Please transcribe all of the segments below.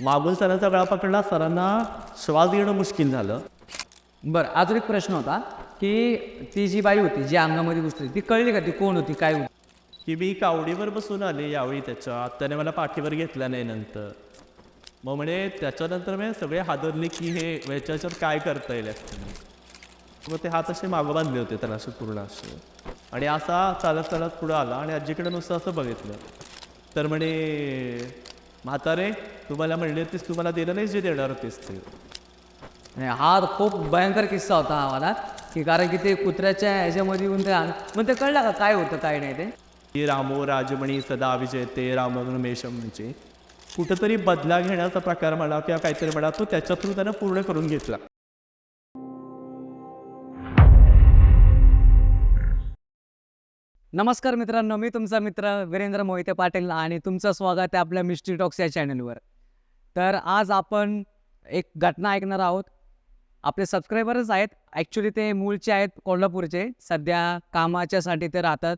मागून सरांचा गळा पकडला सरांना श्वास घेणं मुश्किल झालं. बरं अजून एक प्रश्न होता की ती जी बाई होती जी अंगामध्ये घुसली ती कळली का ती कोण होती काय होती? की मी कावडीवर बसून आले यावेळी त्याच्या त्याने मला पाठीवर घेतला नाही नंतर. मग म्हणे त्याच्यानंतर मी सगळे हादरले की हे याच्याच्यात काय करता येईल. मग ते हात असे मागं बांधले होते त्यांना असे पूर्ण असे. आणि असा चालत चालत पुढं आला आणि आजीकडे नुसतं असं बघितलं. तर म्हणे म्हातारे तुम्हाला म्हणले होतीस तुम्हाला दिलं नाही जे देणार होतीस ते. नाही, हा खूप भयंकर किस्सा होता हा मला की कारण की ते कुत्र्याच्या ह्याच्यामध्ये येऊन ते मग ते कळलं का काय होतं काय नाही ते? रामो राजमणी सदा विजयते रामगणमेशम म्हणजे. कुठंतरी बदला घेण्याचा प्रकार म्हणा किंवा काहीतरी म्हणा तो त्याच्या थ्रू त्यानं पूर्ण करून घेतला. नमस्कार मित्रांनो मी तुमचा मित्र वीरेंद्र मोहिते पाटील आणि तुमचं स्वागत आहे आपल्या मिस्ट्री टॉक्स या चॅनलवर. तर आज आपण एक घटना ऐकणार आहोत. आपले सबस्क्रायबरच आहेत ॲक्च्युली ते मूळचे आहेत कोल्हापूरचे सध्या कामाच्यासाठी ते राहतात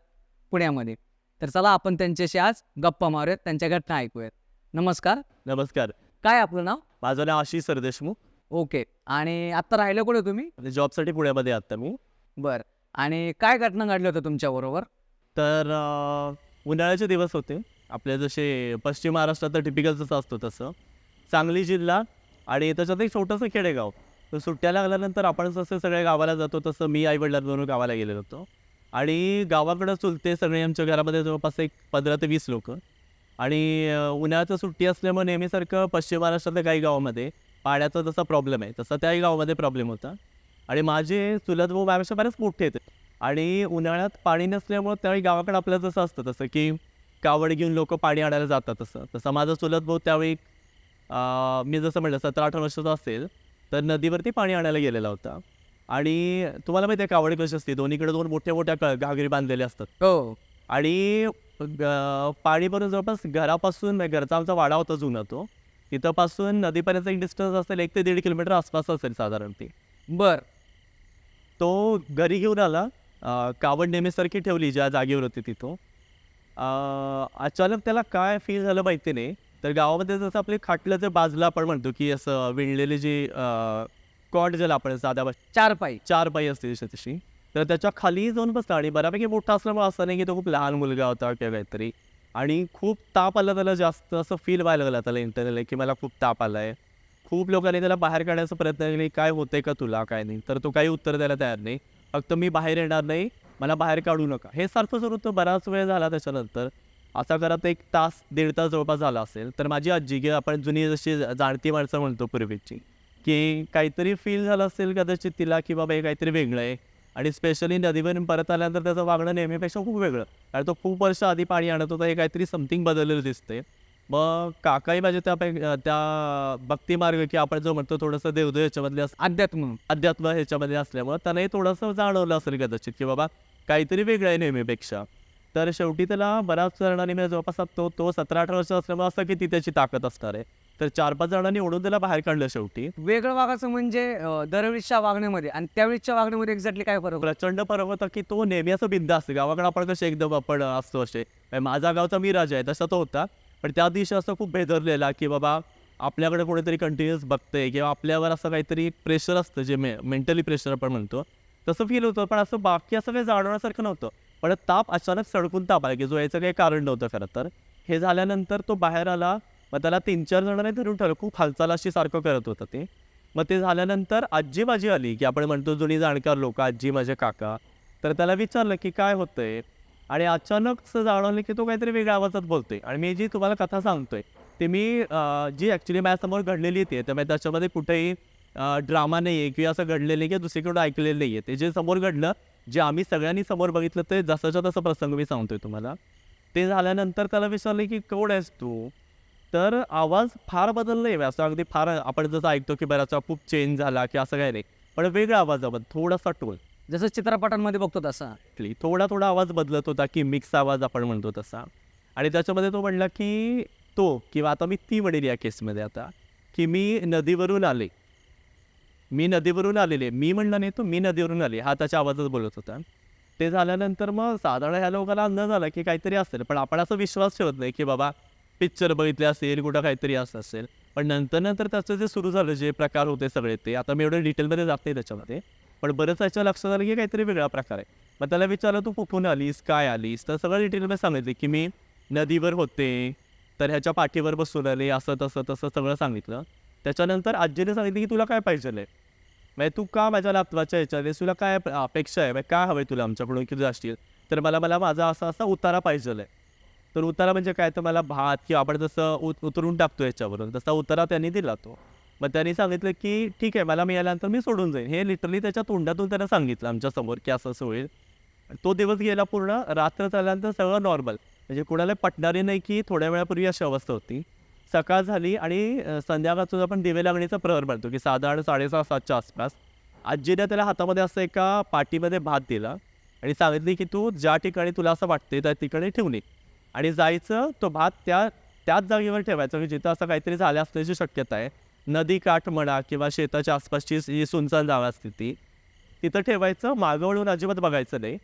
पुण्यामध्ये. तर चला आपण त्यांच्याशी आज गप्पा मारूयात त्यांच्या घटना ऐकूयात. नमस्कार. नमस्कार. काय आपलं नाव? माझं नाव आशिष सरदेशमुख. ओके. आणि आत्ता राहिलं कुठे तुम्ही? जॉबसाठी पुण्यामध्ये आहे आता मी. बरं. आणि काय घटना घडली होतं तुमच्याबरोबर तर उन्हाळ्याचे दिवस होते. आपल्या जसे पश्चिम महाराष्ट्रात तर टिपिकल जसं असतो तसं. सांगली जिल्हा आणि त्याच्यात एक छोटंसं खेडेगाव. तर सुट्ट्या लागल्यानंतर आपण जसं सगळ्या गावाला जातो तसं मी आईवडिलांबरोबर गावाला गेलेलो होतो. आणि गावाकडं चुलते सगळे आमच्या घरामध्ये जवळपास एक पंधरा ते वीस लोक. आणि उन्हाळ्याचं सुट्टी असल्यामुळे नेहमीसारखं पश्चिम महाराष्ट्रातल्या काही गावामध्ये पाण्याचा जसा प्रॉब्लेम आहे तसा त्याही गावामध्ये प्रॉब्लेम होता. आणि माझे चुलत भाऊ माझ्यापेक्षा बऱ्याच मोठे आहेत आणि उन्हाळ्यात पाणी नसल्यामुळं त्यावेळी गावाकडे आपलं जसं असतं तसं की कावड घेऊन लोक पाणी आणायला जातात तसं. तसं माझा चुलत भाऊ त्यावेळी मी जसं म्हटलं सतरा अठरा वर्षाचा असेल तर नदीवरती पाणी आणायला गेलेला होता. आणि तुम्हाला माहिती आहे कावड कशी असते दोन्हीकडे दोन मोठ्या मोठ्या घागरी बांधलेले असतात. हो. आणि पाणी भरून जवळपास घरापासून घरचा आमचा वाडा होता जुना तो तिथंपासून नदीपर्यंत एक डिस्टन्स असेल एक ते दीड किलोमीटर आसपास असेल साधारण ते. बर. तो घरी घेऊन आला कावड नेहमीसारखी ठेवली ज्या जागेवर होती तिथं अं, अचानक त्याला काय फील झालं माहिती नाही. तर गावामध्ये जसं आपले खाटल्याचं बाजूला आपण म्हणतो की असं विणलेली जी कॉड ज्याला आपण साध्या चार पायी चार पायी असते तशी तशी. तर त्याच्याखाली जाऊन बसला आणि बऱ्यापैकी मोठा असल्यामुळे असं नाही की तो खूप लहान मुलगा होता किंवा काहीतरी. आणि खूप ताप आला त्याला जास्त असं फील व्हायला लागला त्याला इंटरनल की मला खूप ताप आला आहे खूप लोकांनी त्याला बाहेर काढण्याचा प्रयत्न केले काय होतंय का तुला काय नाही. तर तो काही उत्तर द्यायला तयार नाही. फक्त मी बाहेर येणार नाही मला बाहेर काढू नका. हे सारखं सुरू होतं बराच वेळ झाला त्याच्यानंतर. असा करत एक तास दीड तास जवळपास झाला असेल. तर माझी आजी किंवा आपण जुनी जशी जाणती माणसं म्हणतो पूर्वीची की काहीतरी फील झालं असेल कदाचित तिला की बाबा हे काहीतरी वेगळं आहे. आणि स्पेशली नदीवरून परत आल्यानंतर त्याचं वागणं नेहमीपेक्षा खूप वेगळं. कारण तो खूप वर्ष आधी पाणी आणत होता हे काहीतरी समथिंग बदललेलं दिसते मग काकाही माझे त्या त्या भक्ती मार्ग की आपण जो म्हणतो थोडंसं देवदेव ह्याच्यामधले अध्यात्म. अध्यात्म ह्याच्यामध्ये असल्यामुळं त्यालाही थोडंसं जाणवलं असेल कदाचित की बाबा काहीतरी वेगळं आहे नेहमीपेक्षा. तर शेवटी त्याला बऱ्याच जणांनी म्हणजे जवळपास तो तो सतरा अठरा वर्ष असल्यामुळे असं किती त्याची ताकद असणार आहे. तर चार पाच जणांनी ओढून त्याला बाहेर काढलं शेवटी. वेगळं वागायचं म्हणजे दरवेळीच्या वागण्यामध्ये आणि त्यावेळीच्या वागण्यामध्ये एक्झॅक्टली काय फरक? प्रचंड फरक होता की तो नेहमी असं बिंद असतो गावाकडे आपण कसे एकदम आपण असतो असे. म्हणजे माझा गावचा मी राजा आहे तसा तो होता. पण त्या दिवशी असं खूप बेदरलेला की बाबा आपल्याकडे कोणीतरी कंटिन्युअस बघतंय किंवा आपल्यावर असं काहीतरी प्रेशर असतं जे मे मेंटली प्रेशर आपण म्हणतो तसं फील होतं. पण असं बाकी असं काही जाणवण्यासारखं नव्हतं. पण ताप अचानक सडकून ताप आला की जो याचं काही कारण नव्हतं खरं तर. हे झाल्यानंतर तो बाहेर आला मग त्याला तीन चार जणांनी धरून ठेवलं. खूप हालचाल अशी सारखं करत होतं ते. मग ते झाल्यानंतर आजी माझी आली की आपण म्हणतो जुनी जाणकार लोक आजी माझे काका. तर त्याला विचारलं की काय होतंय? आणि अचानक असं जाणवलं की तो काहीतरी वेगळ्या आवाजात बोलतोय. आणि मी जी तुम्हाला कथा सांगतोय ते मी जी ॲक्च्युली माझ्यासमोर घडलेली आहे त्यामुळे त्याच्यामध्ये कुठेही ड्रामा नाही आहे किंवा असं घडलेलं नाही किंवा दुसरीकडून ऐकलेलं नाही आहे ते जे समोर घडलं जे आम्ही सगळ्यांनी समोर बघितलं ते जसाच्या तसा प्रसंग मी सांगतोय तुम्हाला. ते झाल्यानंतर त्याला विचारले की कोण आहेस तू? तर आवाज फार बदलला आहे असं अगदी फार आपण जसं ऐकतो की बराच खूप चेंज झाला की असं काही नाही. पण वेगळा आवाज आवाज थोडासा टोल जसं चित्रपटांमध्ये बघतो तसा. थोडा थोडा आवाज बदलत होता की मिक्स आवाज आपण म्हणतो तसा. आणि त्याच्यामध्ये तो म्हणला की तो किंवा आता मी ती म्हणेल या केसमध्ये आता की मी नदीवरून आले. मी नदीवरून आलेले. मी म्हणलं नाही तो मी नदीवरून आले. हा त्याच्या आवाजात बोलत होता. ते झाल्यानंतर मग साधारण ह्या लोकांना अंदाज आला की काहीतरी असेल. पण आपण असं विश्वास ठेवत नाही की बाबा पिक्चर बघितले असेल कुठं काहीतरी असं असेल. पण नंतर नंतर त्याचं जे सुरू झालं जे प्रकार होते सगळे ते आता मी एवढं डिटेलमध्ये जात नाही त्याच्यामध्ये. पण बरंच याच्या लक्षात आलं की काहीतरी वेगळा प्रकार आहे. मग त्याला विचारलं तू कुठून आलीस? काय आलीस? तर सगळं डिटेलमध्ये सांगितलं की मी नदीवर होते. तर ह्याच्या पाठीवर बसून आले असं तसं तसं सगळं सांगितलं. त्याच्यानंतर आजीने सांगितलं की तुला काय पाहिजे म्हणजे तू का माझ्या नातवाच्या ह्याच्यात तुला काय अपेक्षा आहे? म्हणजे काय हवं आहे तुला आमच्याकडून किती असतील तर मला मला माझा असा असा उतारा पाहिजे आहे. तर उतारा म्हणजे काय? तर मला भात किंवा आपण जसं उत उतरून टाकतो याच्यावरून तसा उतारा त्यांनी दिला तो. मग त्यांनी सांगितलं की ठीक आहे मला मिळाल्यानंतर मी सोडून जाईन. हे लिटरली त्याच्या तोंडातून त्यांना सांगितलं आमच्यासमोर की असं असं होईल. तो दिवस गेला पूर्ण रात्र झाल्यानंतर सगळं नॉर्मल म्हणजे कुणाला पटणारे नाही की थोड्या वेळापूर्वी अशी अवस्था होती. सकाळ झाली आणि संध्याकाळचं आपण दिवे लागणीचा प्रहर म्हणतो की साधारण साडेसहा सातच्या आसपास. आजीने त्याला हातामध्ये असं एका पाटीमध्ये भात दिला आणि सांगितली की तू ज्या ठिकाणी तुला असं वाटते त्या ठिकाणी ठेवणे आणि जायचं तो भात त्या त्याच जागेवर ठेवायचा की जिथं असं काहीतरी झालं असण्याची शक्यता आहे. नदी काठ म्हणा किंवा शेताच्या आसपासची जी सुनसान जागा असते ती तिथं ठेवायचं मागं वळून अजिबात बघायचं नाही.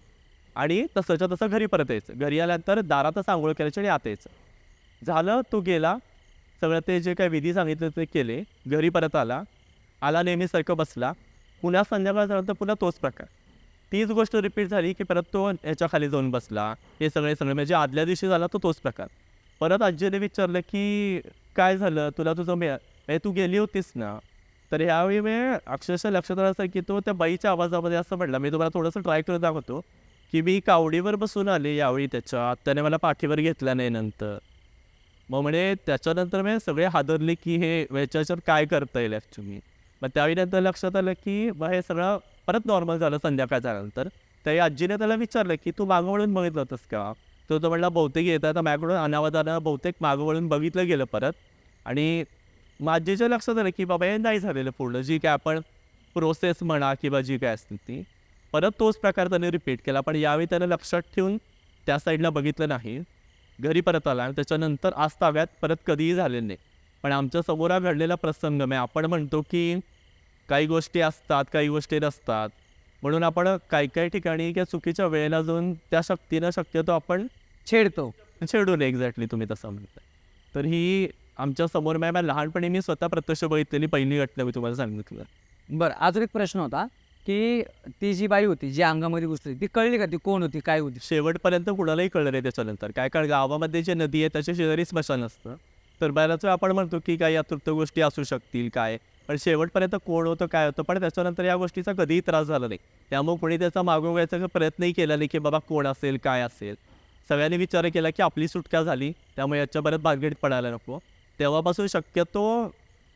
आणि तसंच्या तसं घरी परत यायचं. घरी आल्यानंतर दारातच आंघोळ करायची आणि आत यायचं. झालं तो गेला. सगळं ते जे काही विधी सांगितले ते केले. घरी परत आला. आला नेहमीसारखं बसला. पुन्हा संध्याकाळ झाल्यानंतर पुन्हा तोच प्रकार. तीच गोष्ट रिपीट झाली की परत तो याच्या खाली जाऊन बसला. हे सगळे सगळे. म्हणजे आदल्या दिवशी झाला तो तोच प्रकार. परत आजीने विचारलं की काय झालं? तुला तुझं मे म्हणजे तू गेली होतीस ना? तर ह्यावेळी मी अक्षरशः लक्षात आलं असं की तो त्या बाईच्या आवाजामध्ये असं म्हटलं. मी तुम्हाला थोडंसं ट्राय करत दाखवतो की मी कावडीवर बसून आले यावेळी त्याच्या. आत्याने मला पाठीवर घेतला नाही नंतर. मग म्हणे त्याच्यानंतर मी सगळे हादरले की हे याच्यावर काय करता येईल ॲक्च्युली मग त्यावेळी नंतर लक्षात आलं की मग हे सगळं परत नॉर्मल झालं संध्याकाळ झाल्यानंतर त्याही आजीने त्याला विचारलं की तू मागं वळून बघितलं होतंस का? तो तो म्हणला बहुतेक येत आहे तर माझ्याकडून अनावादानं बहुतेक मागं वळून बघितलं गेलं परत आणि मग आजीच्या लक्षात आलं की बाबा हे नाही झालेलं पूर्ण. जी काय आपण प्रोसेस म्हणा किंवा जी काय असते ती. परत तोच प्रकार त्याने रिपीट केला. पण यावेळी त्यानं लक्षात ठेवून त्या साईडला बघितलं नाही. घरी परत आला आणि त्याच्यानंतर आज ताब्यात परत कधीही झालेलं नाही. पण आमच्यासमोर घडलेला प्रसंग म्हणजे आपण म्हणतो की काही गोष्टी असतात काही गोष्टी नसतात. म्हणून आपण काही काही ठिकाणी किंवा चुकीच्या वेळेला जाऊन त्या शक्तीनं शक्यतो आपण छेडतो. छेडू नये. एक्झॅक्टली तुम्ही तसं म्हणताय. तर ही आमच्यासमोर मॅम लहानपणी मी स्वतः प्रत्यक्ष बघितलेली पहिली घटना मी तुम्हाला सांगितलं बरं अजून एक प्रश्न होता की ती जी बाई होती जी अंगामध्ये घुसली ती कळली का ती कोण होती काय होती? शेवटपर्यंत कुणालाही कळलं नाही त्याच्यानंतर. काय कारण गावामध्ये जे नदी आहे त्याच्या शेजारी स्मशान असतं. तर बऱ्याच वेळा आपण म्हणतो की काही अतृप्त गोष्टी असू शकतील काय? पण शेवटपर्यंत कोण होतं काय होतं? पण त्याच्यानंतर या गोष्टीचा कधीही त्रास झाला नाही. त्यामुळे कोणी त्याचा मागोवयाचा प्रयत्नही केला नाही की बाबा कोण असेल काय असेल? सगळ्यांनी विचार केला की आपली सुटका झाली त्यामुळे याच्या बऱ्याच भानगडीत पडायला नको. तेव्हापासून शक्यतो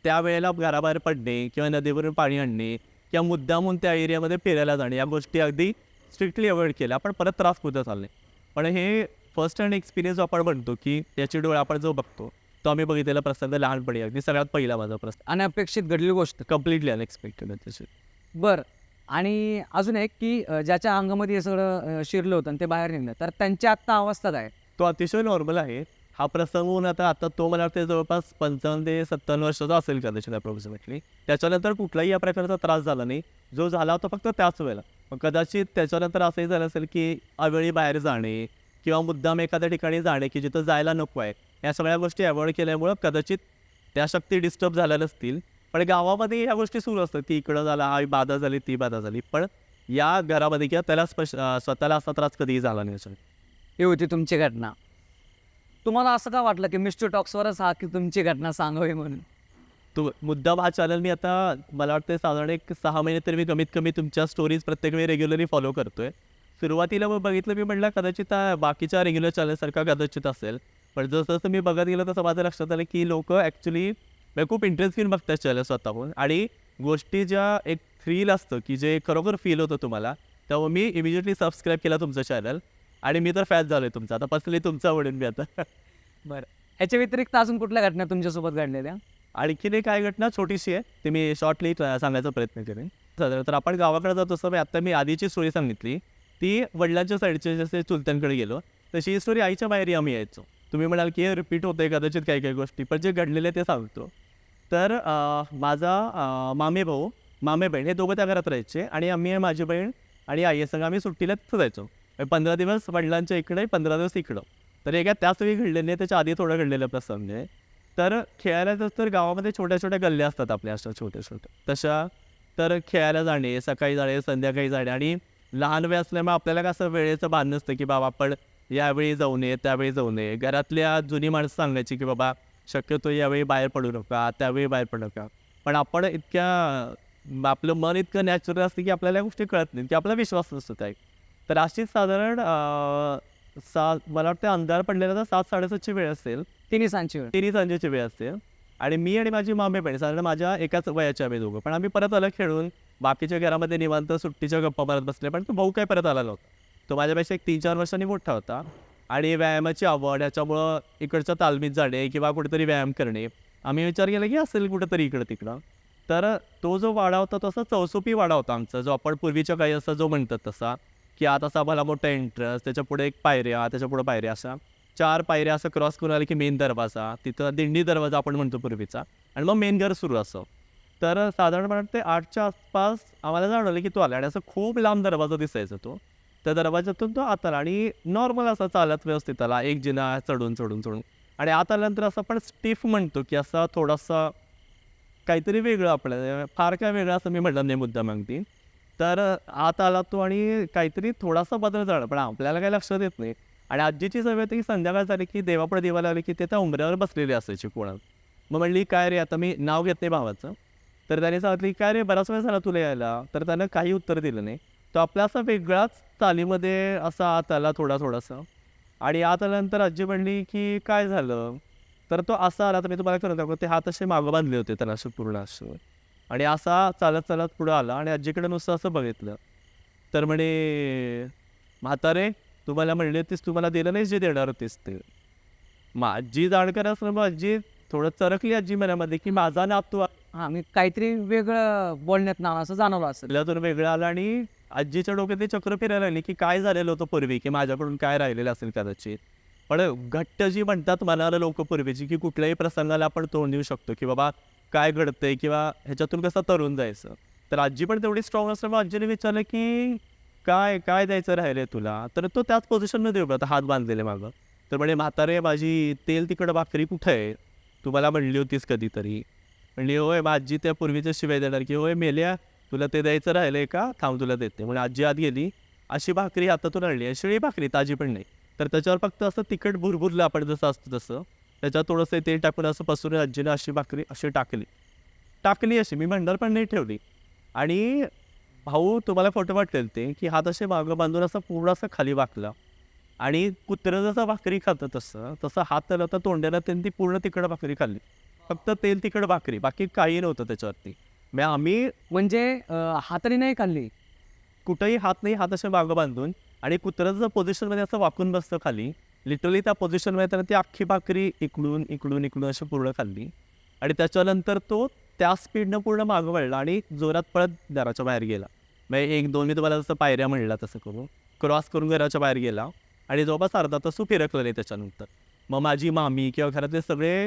त्यावेळेला घराबाहेर पडणे किंवा नदीवरून पाणी आणणे किंवा मुद्दामून त्या एरियामध्ये फिरायला जाणे या गोष्टी अगदी स्ट्रिक्टली अवॉइड केल्या. पण परत त्रास होत चालले पण हे फर्स्ट हँड एक्सपिरियन्स आपण म्हणतो की याची डोळे आपण जो बघतो तो आम्ही बघितलेला प्रसंग लहानपणी अगदी सगळ्यात पहिला माझा प्रसंग. अनपेक्षित घडलेली गोष्ट. कम्प्लिटली अनएक्सपेक्टेड त्याची बरं. आणि अजून एक की ज्याच्या अंगामध्ये हे सगळं शिरलं होतं आणि ते बाहेर निघलं तर त्यांची आत्ता अवस्था काय? तो अतिशय नॉर्मल आहे. हा प्रसंग होऊन आता आता तो मला वाटते जवळपास पंचावन्न ते सत्तावन्न वर्षाचा असेल कदाचित अप्रॉक्सिमेटली त्याच्यानंतर कुठलाही या प्रकारचा त्रास झाला नाही. जो झाला होता फक्त त्याच वेळेला. मग कदाचित त्याच्यानंतर असंही झालं असेल की अवेळी बाहेर जाणे किंवा मुद्दाम एखाद्या ठिकाणी जाणे की जिथं जायला नको आहे. या सगळ्या गोष्टी अवॉइड केल्यामुळं कदाचित त्या शक्ती डिस्टर्ब झाल्या नसतील. पण गावामध्ये ह्या गोष्टी सुरू असतात की इकडं झाला हा बाधा झाली ती बाधा झाली. पण या घरामध्ये किंवा त्याला स्पश स्वतःला असा त्रास कधीही झाला नाही असं. ही होती तुमची घटना. तुम्हाला असं का वाटलं की मिस्टर टॉक्सवरच हा की तुमची घटना सांगावी म्हणून? तू मुद्दाम हा चॅनल मी आता मला वाटतं साधारण एक सहा महिने तरी मी कमीत कमी तुमच्या स्टोरीज प्रत्येक वेळी रेग्युलरली फॉलो करतोय. सुरुवातीला मग बघितलं मी म्हटलं कदाचित बाकीच्या रेग्युलर चॅनलसारखा कदाचित असेल. पण जसं जसं मी बघत गेलं तसं माझं लक्षात आलं की लोक ॲक्च्युली खूप इंटरेस्ट घेऊन बघतात चॅनल स्वतःहून. आणि गोष्टी ज्या एक थ्रील असतं की जे खरोखर फील होतं तुम्हाला तेव्हा मी इमिजिएटली सबस्क्राईब केला तुमचं चॅनल आणि मी तर फॅन झालो आहे तुमचा. आता पर्सनली तुमचा आवडेल मी आता. बरं. ह्याच्या व्यतिरिक्त अजून कुठल्या घटना तुमच्यासोबत घडलेल्या आणखीन एक काय घटना छोटीशी आहे. ती मी शॉर्टली सांगायचा प्रयत्न करेन. साधारण तर आपण गावाकडे जातो असं मी आता मी आधीची स्टोरी सांगितली. ती वडिलांच्या साईडचे जसे चुलत्यांकडे गेलो. तशी ही स्टोरी आईच्या बाहेर आम्ही यायचो. तुम्ही म्हणाल की रिपीट होते कदाचित काही काही गोष्टी पण जे घडलेले ते सांगतो. तर माझा मामे भाऊ मामे बहीण हे दोघं त्या घरात राहायचे आणि आम्ही माझी बहीण आणि आई संग आम्ही सुट्टीला तिथं जायचो. म्हणजे पंधरा दिवस वडिलांच्या इकडे पंधरा दिवस इकडं तर एका त्याच वेळी घडले नाही त्याच्या आधी थोडं घडलेलं प्रसंग. आहे तर खेळायला तर गावामध्ये छोट्या छोट्या गल्ल्या असतात आपल्या अशा छोट्या छोट्या. तशा तर खेळायला जाणे सकाळी जाणे संध्याकाळी जाणे. आणि लहान वेळ असल्यामुळे आपल्याला कसं वेळेचं भान नसतं की बाबा आपण यावेळी जाऊ नये त्यावेळी जाऊ नये. घरातल्या जुनी माणसं सांगायची की बाबा शक्यतो यावेळी बाहेर पडू नका त्यावेळी बाहेर पडू नका. पण आपण इतक्या आपलं मन इतकं नॅचरल असतं की आपल्याला गोष्टी कळत नाही की आपला विश्वास नसतो त्या तर अशीच साधारण सात मला वाटतं अंधार पडलेला तर सात साडेसातची वेळ असेल. तिन्ही सांची वेळ. तिन्ही संजेची वेळ असते. आणि मी आणि माझी मामे बहीण साधारण माझ्या एकाच वयाचे आम्ही दोघं. पण आम्ही परत अलग खेळून. बाकीच्या घरामध्ये निवांत सुट्टीच्या गप्पा मारत बसले पण तो भाऊ काय परत आला नव्हता. तो माझ्यापेक्षा एक तीन चार वर्षांनी मोठा होता. आणि व्यायामाची आवड याच्यामुळं इकडच्या तालमीत जाणे किंवा कुठेतरी व्यायाम करणे. आम्ही विचार केला की असेल कुठेतरी इकडं तिकडं. तर तो जो वाडा होता तो असा चौसोपी वाडा होता आमचा जो आपण पूर्वीच्या काही असा जो म्हणतात तसा. की आता असा भला मोठा एंट्रन्स त्याच्यापुढे एक पायऱ्या त्याच्यापुढे पायऱ्या असा. चार पायऱ्या असं क्रॉस करून आले की मेन दरवाजा. तिथं दिंडी दरवाजा आपण म्हणतो पूर्वीचा. आणि मग मेन घर सुरू असं. तर साधारणपणे ते आठच्या आसपास आम्हाला जाणवलं की तो आला. आणि असं खूप लांब दरवाजा दिसायचा तो. त्या दरवाजातून तो आत आला आणि नॉर्मल असा चालत व्यवस्थित आला. एक जिना चढून चढून चढून. आणि आत आल्यानंतर असं आपण स्टिफ म्हणतो की असा थोडासा काहीतरी वेगळं आपल्याला फार काय वेगळं असं मी म्हटलं नाही मुद्दा मागती तर आत आला तो आणि काहीतरी थोडासा बदल झाला. पण आपल्याला काही लक्षात येत नाही. आणि आजीची सवय होती की संध्याकाळ झाली की देवापुढे देवाला आले की ते त्या उंबऱ्यावर बसलेली असायची कोणाला. मग म्हणली काय रे आता मी नाव घेत नाही भावाचं. तर त्याने सांगितलं की काय रे बराच वेळ झाला तुला यायला. तर त्यानं काही उत्तर दिलं नाही. तो आपला असा वेगळाच चालीमध्ये असा आत आला थोडा थोडासा. आणि आत आल्यानंतर आजी म्हणली की काय झालं? तर तो असा आला तर मी तुम्हाला करत ते हात असे मागं बांधले होते त्याला असे पूर्ण असं. आणि असा चालत चालत पुढं आला आणि आजीकडे नुसतं असं बघितलं. तर म्हणे म्हातारे तुम्हाला म्हणले होतीस तुम्हाला दिलं नाही जे देणार होतीस ते. मग आजी जाणकार असल्यामुळे आजी थोडं चरकली आजी मनामध्ये की माझा नातू हा मी काहीतरी वेगळं बोलण्यात नाव असं जाणवलं असेल. वेगळं आलं आणि आजीच्या डोक्यात ते चक्र फिरायला लागली की काय झालेलं होतं पूर्वी की माझ्याकडून काय राहिलेलं असेल कदाचित. पण घट्ट जी म्हणतात मनाला लोक पूर्वीची की कुठल्याही प्रसंगाला आपण तोंड देऊ शकतो की बाबा काय घडतंय किंवा ह्याच्यातून कसं तरुण जायचं? तर आजी पण तेवढी स्ट्रॉंग असल्यामुळे आजीने विचारलं की काय काय द्यायचं राहिलंय तुला? तर तो त्याच पोझिशनमध्ये उभा आता हात बांधलेले मागं. तर म्हणे म्हातारे माझी तेल तिकडं भाकरी कुठं आहे? तू मला म्हणली होतीस कधीतरी. म्हणली होय मग आजी त्या पूर्वीच्या शिवाय देणार की होय मेल्या तुला ते द्यायचं राहिलंय का? थांब तुला देते. म्हणजे आजी आत गेली अशी भाकरी हातातून आणली अशी भाकरी ताजी पण नाही. तर त्याच्यावर फक्त असं तिखट भुरभुरलं आपण जसं असतं तसं. त्याच्यात थोडंसं तेल टाकून असं पसरून आजीने अशी भाकरी अशी टाकली. टाकली अशी मी भंडार पण नाही ठेवली. आणि भाऊ तुम्हाला फोटो वाटलेल ते की हात असे मागं बांधून असं पूर्ण असं खाली वाकला. आणि कुत्रं जसं भाकरी खातं तसं तसं हात त्याला होता तोंडाला त्यांनी ती पूर्ण तिकड भाकरी खाल्ली. फक्त तेल तिकड भाकरी बाकी काही नव्हतं त्याच्यावरती. मग आम्ही म्हणजे हाताने नाही खाल्ली? कुठंही हात नाही हात असे मागं बांधून आणि कुत्र्याचं पोझिशनमध्ये असं वाकून बसतं खाली लिटरली त्या पोझिशनमध्ये त्यानं ती अख्खी भाकरी इकडून इकडून इकडून अशी पूर्ण खाल्ली. आणि त्याच्यानंतर तो त्या स्पीडनं पूर्ण मागं वळला आणि जोरात पळत घराच्या बाहेर गेला. मग एक दोन मी तुम्हाला जसं पायऱ्या म्हणला तसं करून क्रॉस करून घराच्या बाहेर गेला आणि जवळपास अर्धा तास फिरकलं नाही त्याच्यानंतर. मग माझी मामी किंवा घरातले सगळे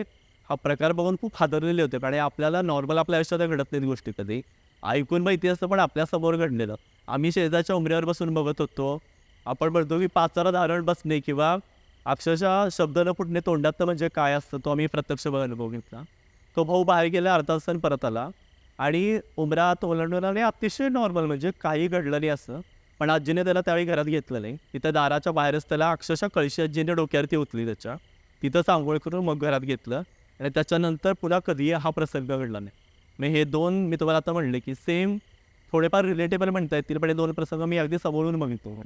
हा प्रकार बघून खूप हादरलेले होते. आणि आपल्याला नॉर्मल आपल्या आयुष्यात घडत नाहीत गोष्टी कधी. ऐकून माहिती असतं पण आपल्यासमोर घडलेलं. आम्ही शेजारच्या उमऱ्यावर बसून बघत होतो. आपण म्हणतो की पाचारा धारण बसणे किंवा अक्षरशः शब्द न फुटणे तोंडात म्हणजे काय असतं तो आम्ही प्रत्यक्ष अनुभव घेतला. तो भाऊ बाहेर गेला अर्धा तासाने परत आला. आणि उमरात ओलांडून आणि अतिशय नॉर्मल म्हणजे काही घडलं नाही असं. पण आजीने त्याला त्यावेळी घरात घेतलं नाही. तिथं दाराच्या बाहेरच त्याला अक्षरशः कळशी आजीने डोक्यावरती उतली त्याच्या. तिथंच आंघोळ करून मग घरात घेतलं. आणि त्याच्यानंतर पुन्हा कधीही हा प्रसंग घडला नाही. मग हे दोन मी तुम्हाला आता म्हणले की सेम थोडेफार रिलेटेबल म्हणता येतील पण हे दोन प्रसंग मी अगदी समोरून बघितो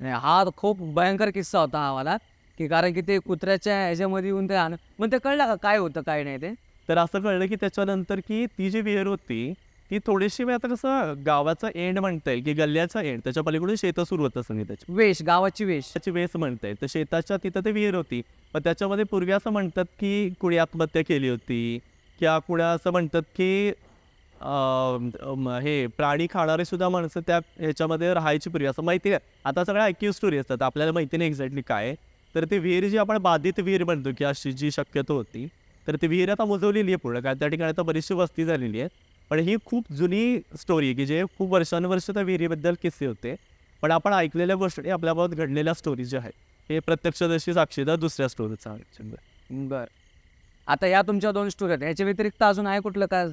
आणि हा खूप भयंकर किस्सा होता हा मला की कारण की ते कुत्र्याच्या ह्याच्यामध्ये येऊन ते आण मग ते कळलं का काय होतं काय नाही ते? तर असं कळलं की त्याच्यानंतर की ती जी विहीर होती ती थोडीशी वेळ आता कसं गावाचा एंड म्हणता येईल की गल्ल्याचा एंड त्याच्या पलीकडून शेतं सुरू होतं सगळी त्याची वेश गावाची वेश. त्याची वेस म्हणता येईल. तर शेताच्या तिथं ते विहीर होती. पण त्याच्यामध्ये पूर्वी असं म्हणतात की कुणी आत्महत्या केली होती किंवा कुणा असं म्हणतात की हे प्राणी खाणारे सुद्धा माणसं त्या ह्याच्यामध्ये राहायची पूर्वी. असं माहिती आहे आता सगळ्या ऐक्यू स्टोरी असतात. आपल्याला माहिती नाही एक्झॅक्टली काय तर ती विहीर जी आपण बाधित विहीर म्हणतो की अशी जी शक्यता होती तर ती विहीर आता मुजवलेली आहे पूर्ण. कारण त्या ठिकाणी आता बरीचशी वस्ती झालेली आहे पण ही खूप जुनी स्टोरी आहे की जे खूप वर्षानुवर्ष त्या विहिरीबद्दल किस्से होते. पण आपण ऐकलेल्या गोष्टी आपल्याबाबत घडलेल्या स्टोरी ज्या आहेत हे प्रत्यक्षदर्शी साक्षीदार दुसऱ्या स्टोरीचा आहे. आता या तुमच्या दोन स्टोरी आहेत. याच्या व्यतिरिक्त अजून आहे कुठलं का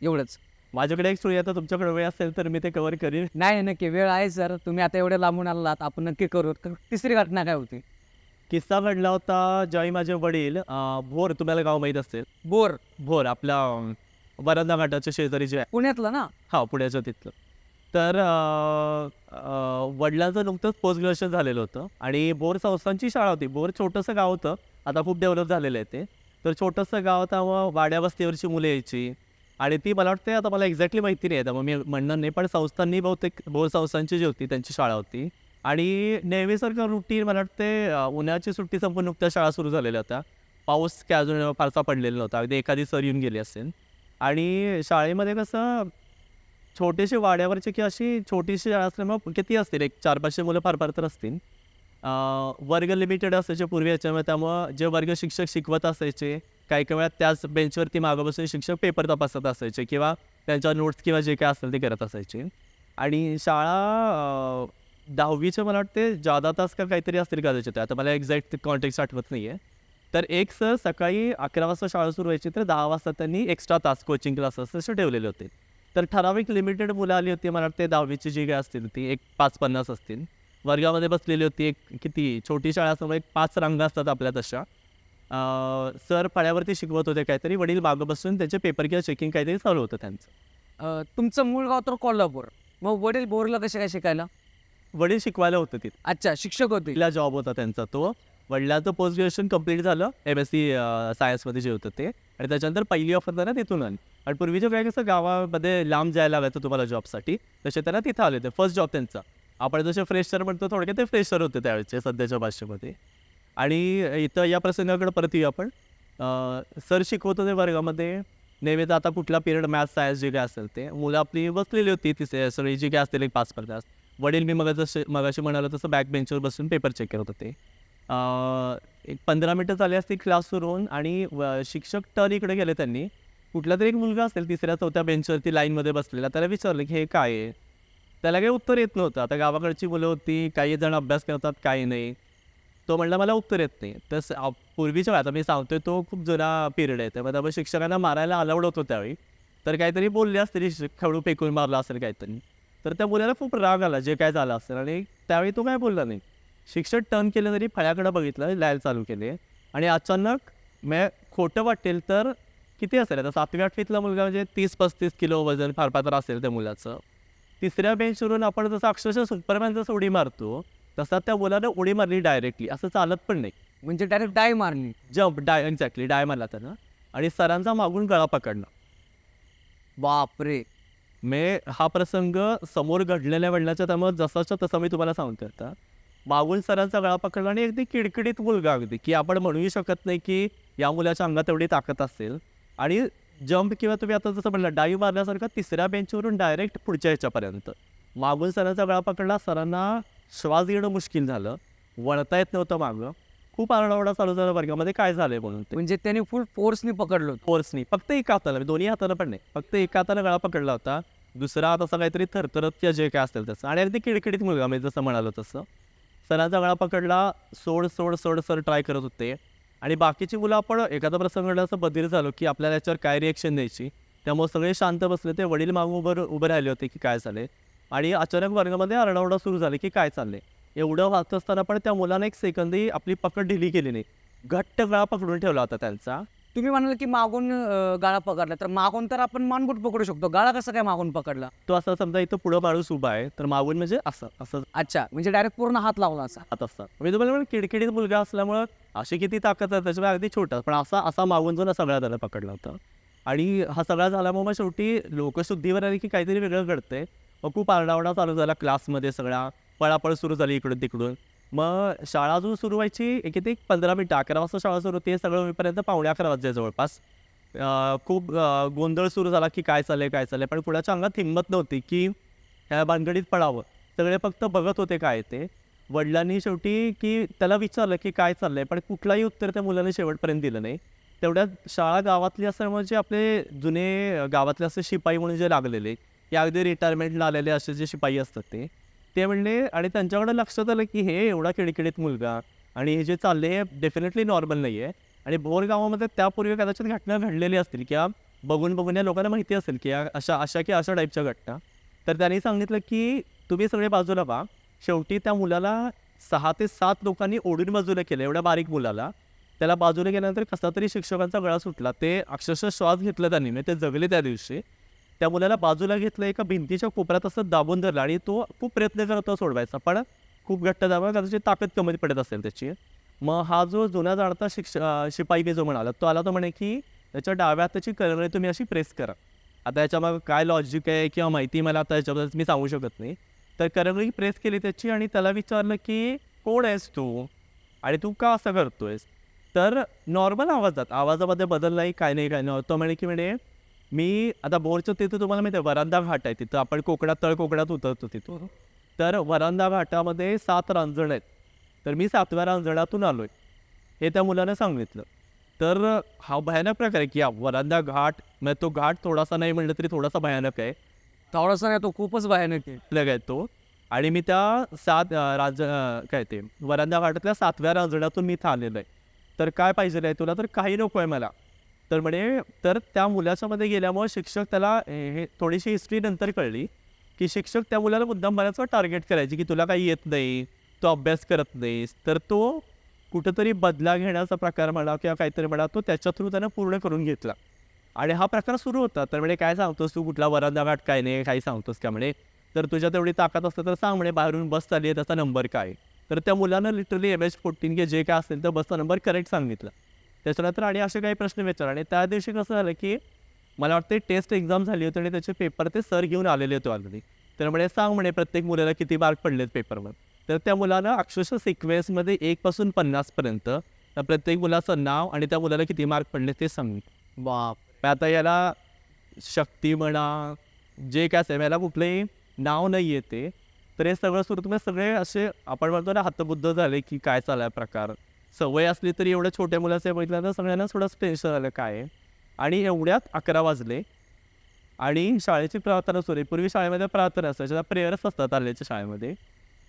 एवढंच? माझ्याकडे एक स्टोरी आता तुमच्याकडे वेळ असेल तर मी ते कव्हर करीन. नाही नक्की वेळ आहे सर. तुम्ही आता एवढे लांबून आलात आपण नक्की करू. तर तिसरी घटना काय होती? किस्सा घडला होता ज्यावेळी माझे वडील अं, भोर तुम्हाला गाव माहीत असेल. बोर भोर आपल्या वरंदा घाटाच्या शेजारी जे आहे. पुण्यातलं ना? हा पुण्याचं तिथलं. तर अं, अं, वडिलांचं नुकतंच पोस्ट ग्रॅज्युएशन झालेलं होतं आणि बोर संस्थांची शाळा होती. बोर छोटंसं गाव होतं. आता खूप डेव्हलप झालेलं आहे ते. तर छोटंसं गाव त्यामुळं वाड्या वस्तीवरची मुलं यायची. आणि ती मला वाटते आता मला एक्झॅक्टली माहिती नाही. त्यामुळे मी म्हणणार नाही पण संस्थांनी बहुतेक बोर संस्थांची जी होती त्यांची शाळा होती. आणि नेहमीसारखं रुटीन मला वाटते उन्हाची सुट्टी संपून नुकत्या शाळा सुरू झालेल्या होत्या. पाऊस काय अजून फारसा पडलेला नव्हता. अगदी एखादी सर येऊन गेली असेल आणि शाळेमध्ये कसं छोटेसे वाड्यावरचे की अशी छोटीशी शाळा असल्यामुळे किती असतील? एक चार पाचशे मुलं फार फार तर असतील. वर्ग लिमिटेड असायचे पूर्वी याच्यामुळे त्यामुळं जे वर्ग शिक्षक शिकवत असायचे काही काही वेळा त्याच बेंचवरती मागं बसून शिक्षक पेपर तपासत असायचे किंवा त्यांच्या नोट्स किंवा जे काय असेल ते करत असायचे. आणि शाळा दहावीचे मला वाटते जादा तास का काहीतरी असतील कदाचित. आता मला एक्झॅक्ट कॉन्टॅक्ट आठवत नाही आहे तर एक सर सकाळी अकरा वाजता शाळा सुरू व्हायची तर दहा वाजता त्यांनी एक्स्ट्रा तास कोचिंग क्लासेस असे ठेवलेले होते. तर ठराविक लिमिटेड मुलं आली होती मला वाटते दहावीची जी काय असतील ती एक पाच पन्नास असतील. वर्गामध्ये बसलेली होती एक किती? छोटी शाळा असल्यामुळे एक पाच रांगा असतात आपल्या तशा. सर फळ्यावरती शिकवत होते काहीतरी वडील मागं बसून त्याचे पेपर किंवा चेकिंग काहीतरी चालू होतं त्यांचं. तुमचं मूळ गाव तर कोल्हापूर. मग वडील बोरला कसे काय शिकायला? वडील शिकवायला होतं तिथे. अच्छा शिक्षक होते. तिला जॉब होता त्यांचा तो. वडिलांचं पोस्ट ग्रॅज्युएशन कंप्लीट झालं एम एस सी सायन्समध्ये जे होतं ते. आणि त्याच्यानंतर पहिली ऑफर त्यांना तिथून आली. आणि पूर्वीचं काय कसं गावामध्ये लांब जायला लागायचं तुम्हाला जॉबसाठी तसे त्यांना तिथं आले होते. फर्स्ट जॉब त्यांचा. आपण जसे फ्रेशर म्हणतो थोडक्यात ते फ्रेशर होते त्यावेळेचे सध्याच्या भाषेमध्ये. आणि इथं या प्रसंगाकडे परत येऊ आपण सर शिकवत होते वर्गामध्ये नेहमीच आता कुठला पिरियड मॅथ्स सायन्स जे काय असेल ते. मुलं आपली बसलेली होती तिथे सगळी जी काय असतील एक पाच वडील मी मग जसे मगाशी म्हणालो तसं बॅक बेंचवर बसून पेपर चेक करत होते. एक पंधरा मिनटं झाली असती क्लास सुरू होऊन आणि व- शिक्षक टर्न इकडे गेले त्यांनी. कुठला तरी एक मुलगा असेल तिसऱ्या चौथ्या बेंचवरती लाईनमध्ये बसलेला. त्याला विचारलं की हे काय आहे? त्याला काही उत्तर येत नव्हतं. आता गावाकडची मुलं होती काही जण अभ्यास करतात काही नाही. तो म्हणला मला उत्तर येत नाही. तर पूर्वीच्या वेळात मी सांगतोय तो खूप जुना पिरियड आहे. त्यामुळे त्यामुळे शिक्षकांना मारायला अलाउड होतो त्यावेळी. तर काहीतरी बोलले असतील खेळू फेकून मारला असेल काहीतरी. तर त्या मुलाला खूप राग आला जे काय झालं असेल. आणि त्यावेळी तो काय बोलला नाही. शिक्षक टर्न केलं तरी फळ्याकडं बघितलं लायला चालू केले. आणि अचानक मॅ खोटं वाटेल तर किती असेल? आता सातव्या आठवीतला मुलगा म्हणजे तीस पस्तीस किलो वजन फार फार असेल त्या मुलाचं. तिसऱ्या बेंचवरून आपण जसं अक्षरशः सुपरमॅन सोडी मारतो तसा त्या मुलानं उडी मारली डायरेक्टली असं चालत पण नाही. म्हणजे डायरेक्ट डाय मारली. जम्प डाय एक्झॅक्टली डाय मारला त्यानं. आणि सरांचा मागून गळा पकडला. बापरे. मे हा प्रसंग समोर घडलेल्या वडिलाच्या त्यामुळे जसाच्या तसा मी तुम्हाला सांगतो आता. मागून सरांचा गळा पकडला आणि अगदी किडकिडीत मुलगा अगदी की आपण म्हणूही शकत नाही की या मुलाच्या अंगात एवढी ताकद असेल. आणि जम्प किंवा तुम्ही आता जसं म्हणलं डाईव्ह मारल्यासारखं तिसऱ्या बेंचवरून डायरेक्ट पुढच्या ह्याच्यापर्यंत. मागून सरांचा गळा पकडला सरांना श्वास घेणं मुश्किल झालं. वळता येत नव्हतं मागं. खूप आरडाओरडा चालू झाला वर्गामध्ये. काय झालंय म्हणून ते? म्हणजे त्याने फुल फोर्सनी पकडलं होतं. फोर्सनी फक्त एका हाताला. दोन्ही हाताला पण नाही. फक्त एका हाताला गळा पकडला होता. दुसरा हात असा काहीतरी थरथरत किंवा जे काय असेल तसं. आणि अगदी किडकिडीत मुलगा मी जसं म्हणालो तसं. सरांचा गळा पकडला. सोड सोड सोड सर ट्राय करत होते. आणि बाकीची मुलं आपण एखादा प्रसंग घडला असं बधीर झालो की आपल्याला याच्यावर काय रिएक्शन द्यायची? त्यामुळे सगळे शांत बसले. ते वडील मागून उभं उभे राहिले होते की काय झाले आणि अचानक वर्गामध्ये आरडाओरडा सुरू झाले की काय चाललंय? एवढं वाचत असताना पण त्या मुलानं एक सेकंदही आपली पकड ढिली केली नाही. घट्ट गळा पकडून ठेवला होता त्यांचा. तुम्ही म्हणाल की मागून गाळा पकडला तर मागून तर आपण मानबूट पकडू शकतो. गाळा कसा काय मागून पकडला? तो असा समजा इथं पुढं माणूस उभा आहे तर मागून म्हणजे असं असं. अच्छा म्हणजे डायरेक्ट पूर्ण हात लावला असा. हात असतात. मी तुम्हाला म्हणलं किडकिडीत मुलगा असल्यामुळं अशी किती ताकद आहे त्याच्यामुळे अगदी छोटा. पण असा असा मागून जाऊन सगळा त्याला पकडला होता. आणि हा सगळा झाल्यामुळे मग शेवटी लोकशुद्धीवर आली की काहीतरी वेगळं घडतंय. मग खूप आरडाओरडा चालू झाला क्लासमध्ये सगळा. पळापळ सुरू झाली इकडून तिकडून. मग शाळा अजून सुरू व्हायची एक ते एक पंधरा मिनटं अकरा वाजता शाळा सुरू होते सगळं होईपर्यंत पावणे अकरा वाजले जवळपास. खूप गोंधळ सुरू झाला की काय चाललंय काय चाललंय पण कुणाच्या अंगात हिंमत नव्हती की ह्या भानगडीत पडावं सगळे फक्त बघत होते काय ते. वडिलांनी शेवटी की त्याला विचारलं की काय चाललंय पण कुठलाही उत्तर त्या मुलाने शेवटपर्यंत दिलं नाही. तेवढ्यात शाळा गावातली असल्यामुळे जे आपले जुने गावातले असे शिपाई म्हणून जे लागलेले या अगदी रिटायरमेंटला आलेले असे जे शिपाई असतात ते. ते म्हणले आणि त्यांच्याकडे लक्षात आलं की हे एवढा किडकिडीत मुलगा आणि हे जे चालले हे डेफिनेटली नॉर्मल नाही आहे आणि भोर गावामध्ये त्यापूर्वी कदाचित घटना घडलेली असतील किंवा बघून बघून या लोकांना माहिती असेल की या अशा अशा की अशा टाईपच्या घटना. तर त्यांनी सांगितलं की तुम्ही सगळे बाजूला पहा. शेवटी त्या मुलाला सहा ते सात लोकांनी ओढून बाजूला केलं एवढ्या बारीक मुलाला. त्याला बाजूला गेल्यानंतर कसा तरी शिक्षकांचा गळा सुटला. ते अक्षरशः श्वास घेतला त्यांनी. म्हणजे ते जगले त्या दिवशी. त्या मुलाला बाजूला घेतलं एका भिंतीच्या कोपऱ्यात असं दाबून धरलं आणि तो खूप प्रयत्न करत होता सोडवायचा. पण खूप घट्ट दाबा त्याची ताकद कमी पडत असेल त्याची. मग हा जो जुना जाणता शिक्ष अं, शिपाई मी जो म्हणाला तो आला तो म्हणे की त्याच्या डाव्या त्याची करंगळी तुम्ही अशी प्रेस करा. आता याच्यामागं काय लॉजिक आहे किंवा माहिती मला आता याच्याबद्दल मी सांगू शकत नाही. तर करंगळी प्रेस केली त्याची आणि त्याला विचारलं की कोण आहेस तू? आणि तू का असं करतोयस? तर नॉर्मल आवाजात आवाजामध्ये बदल नाही काय नाही काय नाही. तो म्हणे की म्हणे मी आता बोरचं तिथं तुम्हाला माहिती आहे वरांदा घाट आहे तिथं. आपण कोकणात तळ कोकणात उतरतो तिथून. तर वरांदा घाटामध्ये सात रांजण आहेत. तर मी सातव्या रांजणातून आलो आहे हे त्या मुलानं सांगितलं. तर हा भयानक प्रकार आहे की हा वरांदा घाट म्हणजे तो घाट थोडासा नाही म्हणलं तरी थोडासा भयानक आहे. थोडासा नाही तो खूपच भयानक आहे. तो. आणि मी त्या सात राज काय ते वरांदा घाटातल्या सातव्या रांजणातून मी इथं आलेलो आहे. तर काय पाहिजे आहे तुला? तर काही नको आहे मला. तर म्हणे तर त्या मुलाच्या मध्ये गेल्यामुळे शिक्षक त्याला हे थोडीशी हिस्ट्री नंतर कळली की शिक्षक त्या मुलाला मुद्दाम बऱ्याच टार्गेट करायचे की तुला काही येत नाही तो अभ्यास करत नाहीस. तर तो कुठंतरी बदला घेण्याचा प्रकार म्हणा किंवा काहीतरी म्हणा तो त्याच्या थ्रू त्यानं पूर्ण करून घेतला. आणि हा प्रकार सुरू होता. तर म्हणे काय सांगतोस तू? कुठला वरांदा घाट काय नाही? काही सांगतोस का? म्हणे तर तुझ्या एवढी ताकद असतं तर सांग म्हणे बाहेरून बस चालली आहे त्याचा नंबर काय? तर त्या मुलानं literally M H fourteen K J काय असेल तर बसचा नंबर करेक्ट सांगितला. त्याच्यानंतर आणि असे काही प्रश्न विचारले. आणि त्या दिवशी कसं झालं की मला वाटते टेस्ट एक्झाम झाली होती आणि त्याचे पेपर ते सर घेऊन आलेले होते ऑलरेडी तर म्हणे सांग म्हणे प्रत्येक मुलाला किती मार्क पडलेत पेपरवर तर त्या मुलानं अक्षरशः सिक्वेन्समध्ये एकपासून पन्नासपर्यंत त्या प्रत्येक मुलाचं नाव आणि त्या मुलाला किती मार्क पडले ते सांगितलं. बाप आता याला शक्ती म्हणा जे काय असेल याला कुठलंही नाव नाही येते तर हे सगळं सुरू तुम्ही सगळे असे आपण म्हणतो ना हतबुद्ध झाले की काय चालाय प्रकार. सवय असली तरी एवढ्या छोट्या मुलाचं बघितलं तर सगळ्यांना थोडंच टेन्शन आलं काय आणि एवढ्यात अकरा वाजले. आणि शाळेची प्रार्थना सुरू आहे. पूर्वी शाळेमध्ये प्रार्थना असायच्या प्रेयर्स असतात आल्याच्या शाळेमध्ये.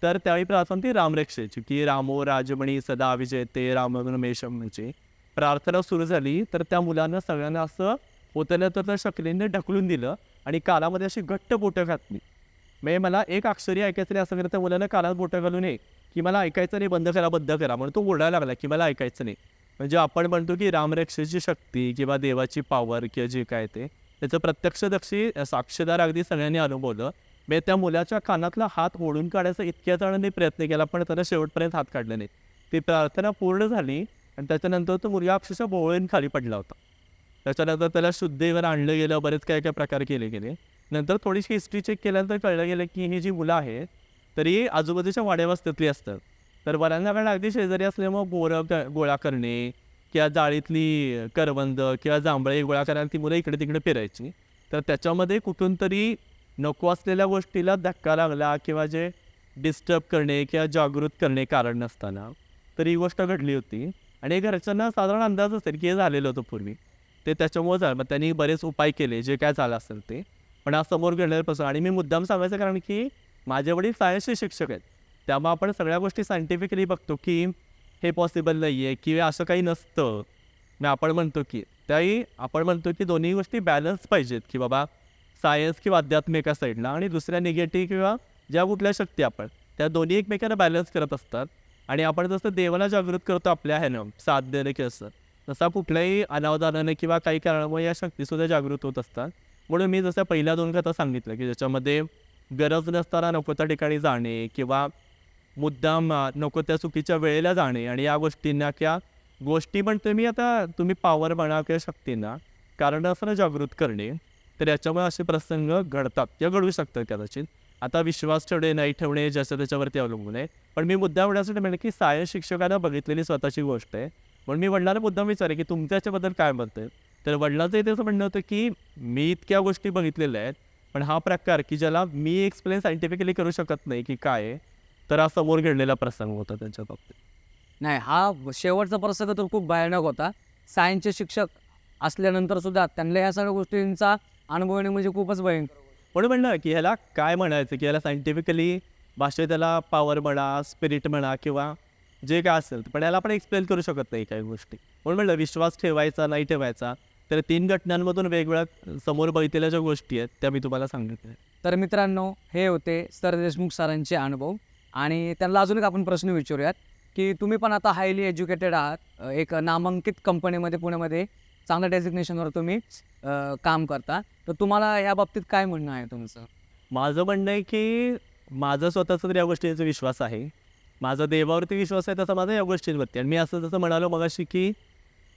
तर त्यावेळी प्रार्थना ती रामरक्षेची की रामो राजमणी सदा विजयते म्हणजे. प्रार्थना सुरू झाली तर त्या मुलांना सगळ्यांना असं होतल्या तर त्या शकलीने ढकलून दिलं आणि कालामध्ये अशी घट्ट बोटं घातली. म्हणजे मला एक अक्षरी ऐकायचं असं करत त्या मुलांना कानात बोटं घालून एक की मला ऐकायचं नाही बंद करा बंद करा म्हणून तो ओरडायला लागला की मला ऐकायचं नाही. म्हणजे आपण म्हणतो की रामरक्षेची शक्ती किंवा देवाची पॉवर किंवा जे काय ते त्याचं प्रत्यक्षदक्षी साक्षीदार अगदी सगळ्यांनी अनुभवलं. मी त्या मुलाच्या कानातला हात ओढून काढायचा इतक्या जणांनी प्रयत्न केला पण त्याला शेवटपर्यंत हात काढले नाही ती प्रार्थना पूर्ण झाली आणि त्याच्यानंतर तो मुलगा अक्षरशः बोळून खाली पडला होता. त्याच्यानंतर त्याला शुद्धीवर आणलं गेलं बरेच काय काय प्रकार केले गेले. नंतर थोडीशी हिस्ट्री चेक केल्यानंतर कळलं गेलं की ही जी मुलं आहेत तरी आजूबाजूच्या वाड्यावस्त्यातली असतात. तर बऱ्यांना अगदी शेजारी असल्यामुळं बोरं गोळा करणे किंवा जाळीतली करवंद किंवा जांभळे गोळा करायला ती मुलं इकडे तिकडे फिरायची. तर त्याच्यामध्ये कुठून तरी नको असलेल्या गोष्टीला धक्का लागला किंवा जे डिस्टर्ब करणे किंवा जागृत करणे कारण नसताना तर ही गोष्ट घडली होती. आणि घरच्यांना साधारण अंदाज असेल की हे झालेलं होतं पूर्वी. ते त्याच्यामुळे झालं. मग त्यांनी बरेच उपाय केले जे काय झालं असेल ते. पण आज समोर घडल्यापासून आणि मी मुद्दाम सांगायचं कारण की माझे वडील सायन्सचे शिक्षक आहेत. त्यामुळे आपण सगळ्या गोष्टी सायंटिफिकली बघतो की हे पॉसिबल नाही आहे किंवा असं काही नसतं. मी आपण म्हणतो की त्याही आपण म्हणतो की दोन्ही गोष्टी बॅलन्स पाहिजेत की बाबा सायन्स किंवा अध्यात्मिका साईडला आणि दुसऱ्या निगेटिव्ह किंवा ज्या कुठल्या शक्ती आपण त्या दोन्ही एकमेकांना बॅलन्स करत असतात. आणि आपण जसं देवाला जागृत करतो आपल्या ह्यानं साथ देणं की असं तसा कुठल्याही अनावधानाने किंवा काही कारणामुळे या शक्तीसुद्धा जागृत होत असतात. म्हणून मी जसं पहिल्या दोन कथा सांगितलं की ज्याच्यामध्ये गरज नसताना नको त्या ठिकाणी जाणे किंवा मुद्दाम नको त्या चुकीच्या वेळेला जाणे. आणि या गोष्टींना किंवा गोष्टी म्हणतो मी आता तुम्ही पॉवर म्हणा किंवा शक्तींना कारण असं जागृत करणे. तर याच्यामुळे असे प्रसंग घडतात. किंवा घडू शकतात कदाचित. आता विश्वास ठेवणे नाही ठेवणे ज्याचं त्याच्यावरती अवलंबून आहे. पण मी मुद्दा म्हणण्यासाठी म्हणेन की सायन्स शिक्षकांना बघितलेली स्वतःची गोष्ट आहे. म्हणून मी वडिलांना मुद्दाम विचारे की तुमच्या याच्याबद्दल काय मत आहे? तर वडिलांचं इथे असं म्हणणं होतं की मी इतक्या गोष्टी बघितलेल्या आहेत. पण हा प्रकार की ज्याला मी एक्सप्लेन सायंटिफिकली करू शकत नाही की काय तर हा समोर घडलेला प्रसंग होता त्यांच्या बाबतीत. नाही हा शेवटचा प्रसंग तर खूप भयानक होता. सायन्सचे शिक्षक असल्यानंतर सुद्धा त्यांना या सगळ्या गोष्टींचा अनुभव येणे म्हणजे खूपच भयंकर म्हणून म्हणलं की ह्याला काय म्हणायचं? की ह्याला सायंटिफिकली भाषेत त्याला पॉवर म्हणा स्पिरिट म्हणा किंवा जे काय असेल पण याला आपण एक्सप्लेन करू शकत नाही काही गोष्टी. म्हणून म्हणलं विश्वास ठेवायचा नाही ठेवायचा तर तीन घटनांमधून वेगवेगळ्या समोर बघितलेल्या ज्या गोष्टी आहेत त्या मी तुम्हाला सांगितल्या तर मित्रांनो हे होते सर देशमुख सरांचे अनुभव. आणि त्यांना अजून एक आपण प्रश्न विचारूयात की तुम्ही पण आता हायली एज्युकेटेड आहात. एक नामांकित कंपनीमध्ये पुण्यामध्ये चांगल्या डेझिग्नेशनवर तुम्ही काम करता. तर तुम्हाला या बाबतीत काय म्हणणं आहे तुमचं? माझं म्हणणं आहे की माझं स्वतःचा तर या गोष्टींचा विश्वास आहे. माझा देवावरती विश्वास आहे तसा माझा या गोष्टींवरती. आणि मी असं जसं म्हणालो मगाशी की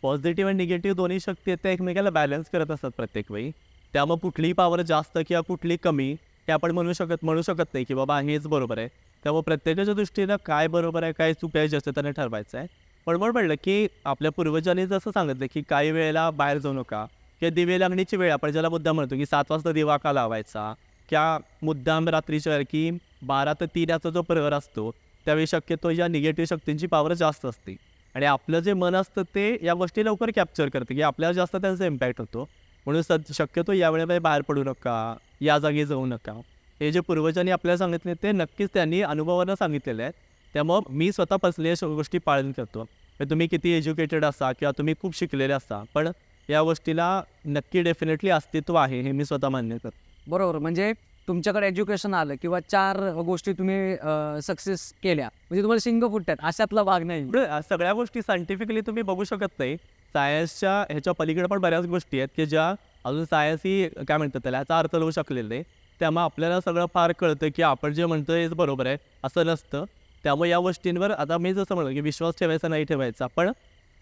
पॉझिटिव्ह आणि निगेटिव्ह दोन्ही शक्ती आहेत त्या एकमेकाला बॅलन्स करत असतात प्रत्येक वेळी. त्यामुळे कुठलीही पावर जास्त किंवा कुठली कमी हे आपण म्हणू शकत म्हणू शकत नाही की बाबा हेच बरोबर आहे. त्यामुळे प्रत्येकाच्या दृष्टीनं काय बरोबर आहे काय चुक आहे जास्त त्याने ठरवायचं आहे. पण म्हणून म्हणलं की आपल्या पूर्वजांनी जसं सांगितलं की काही वेळेला बाहेर जाऊ नका किंवा दिवे लागण्याची वेळ आपण ज्याला मुद्दाम म्हणतो की सात वाजता दिवा का लावायचा किंवा मुद्दाम रात्रीच्या वेळ की बारा ते तीन याचा जो प्रहर असतो त्यावेळी शक्यतो या निगेटिव्ह शक्तींची पावर जास्त असते. आणि आपलं जे मन असतं ते या गोष्टी लवकर कॅप्चर करते की आपल्याला जास्त त्यांचा इम्पॅक्ट होतो. म्हणून सद शक्यतो या वेळेमध्ये बाहेर पडू नका या जागी जाऊ नका. हे जे पूर्वजांनी आपल्याला सांगितले ते नक्कीच त्यांनी अनुभवानं सांगितलेले आहेत. त्यामुळं मी स्वतः पसलेल्या गोष्टी पालन करतो म्हणजे तुम्ही किती एज्युकेटेड असा किंवा तुम्ही खूप शिकलेले असा पण या गोष्टीला नक्की डेफिनेटली अस्तित्व आहे हे मी स्वतः मान्य करतो. बरोबर. म्हणजे तुमच्याकडे एज्युकेशन आलं किंवा चार गोष्टी तुम्ही सक्सेस केल्या म्हणजे तुम्हाला शिंग फुटतात अशातला भाग नाही. सगळ्या गोष्टी सायंटिफिकली तुम्ही बघू शकत नाही. सायन्सच्या ह्याच्या पलीकडे पण बऱ्याच गोष्टी आहेत की ज्या अजून सायन्स ही काय म्हणतात त्याला याचा अर्थ लावू शकलेला नाही. त्यामुळे आपल्याला सगळं फार कळतं की आपण जे म्हणतो हेच बरोबर आहे असं नसतं. त्यामुळे या गोष्टींवर आता मी जसं म्हणलं की विश्वास ठेवायचा नाही ठेवायचा पण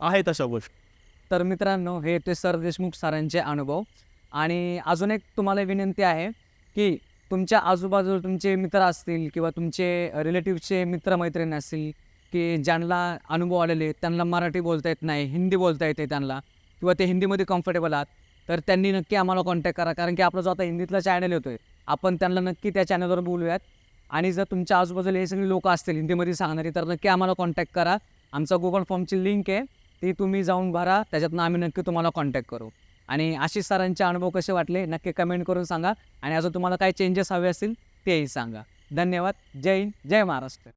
आहेत अशा गोष्टी. तर मित्रांनो हे ते सर देशमुख सरांचे अनुभव. आणि अजून एक तुम्हाला विनंती आहे की तुमच्या आजूबाजूला तुमचे मित्र असतील किंवा तुमचे रिलेटिव्हचे मित्रमैत्रिणी असतील की ज्यांना अनुभव आलेले आहेत, त्यांना मराठी बोलता येत नाही हिंदी बोलता येते त्यांना किंवा ते हिंदीमध्ये कम्फर्टेबल आहात तर त्यांनी नक्की आम्हाला कॉन्टॅक्ट करा. कारण की आपला जो आता हिंदीतला चॅनल येतो आहे आपण त्यांना नक्की त्या चॅनलवर बोलूयात. आणि जर तुमच्या आजूबाजूला हे सगळे लोक असतील हिंदीमध्ये सांगणारी तर नक्की आम्हाला कॉन्टॅक्ट करा. आमचा गुगल फॉर्मची लिंक आहे ती तुम्ही जाऊन भरा त्याच्यातनं आम्ही नक्की तुम्हाला कॉन्टॅक्ट करू. आणि आशिष सरांचे अनुभव कसे वाटले नक्की कमेंट करून सांगा. आणि अजून तुम्हाला काय चेंजेस हवे असतील तेही सांगा. धन्यवाद. जय हिंद जय महाराष्ट्र.